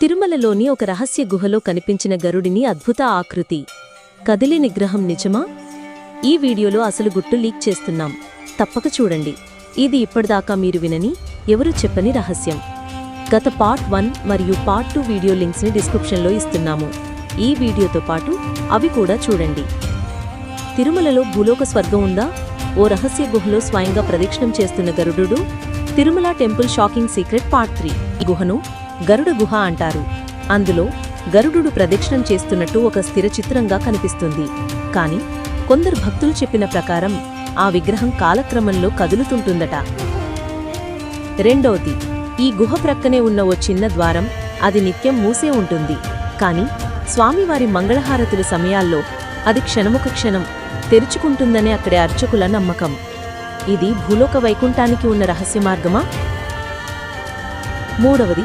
తిరుమలలోని ఒక రహస్య గుహలో కనిపించిన గరుడిని అద్భుత ఆకృతి. కదిలి నిగ్రహం నిజమా? ఈ వీడియోలో అసలు గుట్టు లీక్ చేస్తున్నాం. తప్పక చూడండి. ఇది ఇప్పటిదాకా మీరు వినని ఎవరు చెప్పని రహస్యం. గత పార్ట్ వన్ మరియు పార్ట్ టూ వీడియో లింక్స్ని డిస్క్రిప్షన్లో ఇస్తున్నాము. ఈ వీడియోతో పాటు అవి కూడా చూడండి. తిరుమలలో భూలోక స్వర్గం ఉందా? ఓ రహస్య గుహలో స్వయంగా ప్రదక్షిణం చేస్తున్న గరుడు Tirumala temple shocking secret part three. ఈ గుహను గరుడ గుహ అంటారు. అందులో గరుడు ప్రదక్షిణం చేస్తున్నట్టు ఒక స్థిర చిత్రంగా కనిపిస్తుంది. కాని కొందరు భక్తులు చెప్పిన ప్రకారం ఆ విగ్రహం కాలక్రమంలో కదులుతుంటుందట. రెండవది ఈ గుహ ప్రక్కనే ఉన్న ఓ చిన్న ద్వారం అది నిత్యం మూసే ఉంటుంది. కాని స్వామివారి మంగళహారతుల సమయాల్లో అది క్షణముక క్షణం తెరుచుకుంటుందనే అక్కడి అర్చకుల నమ్మకం. ఇది భూలోక వైకుంఠానికి ఉన్న రహస్య మార్గమా? మూడవది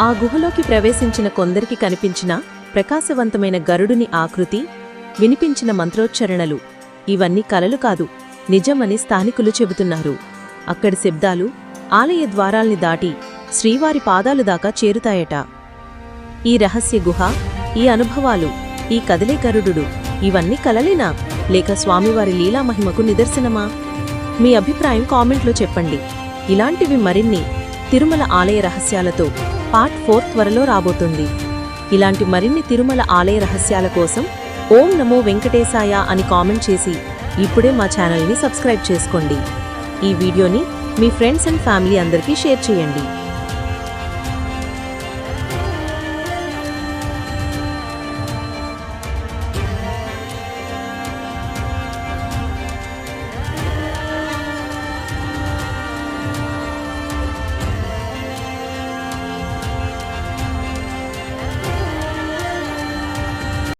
ఆ గుహలోకి ప్రవేశించిన కొందరికి కనిపించిన ప్రకాశవంతమైన గరుడుని ఆకృతి వినిపించిన మంత్రోచ్చరణలు ఇవన్నీ కలలు కాదు నిజమని స్థానికులు చెబుతున్నారు. అక్కడి శబ్దాలు ఆలయ ద్వారాల్ని దాటి శ్రీవారి పాదాలు దాకా చేరుతాయట. ఈ రహస్య గుహ ఈ అనుభవాలు ఈ కదిలే గరుడు ఇవన్నీ కలలేనా? లేక స్వామివారి లీలామహిమకు నిదర్శనమా? మీ అభిప్రాయం కామెంట్లో చెప్పండి. ఇలాంటివి మరిన్ని తిరుమల ఆలయ రహస్యాలతో పార్ట్ ఫోర్ త్వరలో రాబోతుంది. ఇలాంటి మరిన్ని తిరుమల ఆలయ రహస్యాల కోసం ఓం నమో వెంకటేశాయ అని కామెంట్ చేసి ఇప్పుడే మా ఛానల్ని సబ్స్క్రైబ్ చేసుకోండి. ఈ వీడియోని మీ ఫ్రెండ్స్ అండ్ ఫ్యామిలీ అందరికీ షేర్ చేయండి.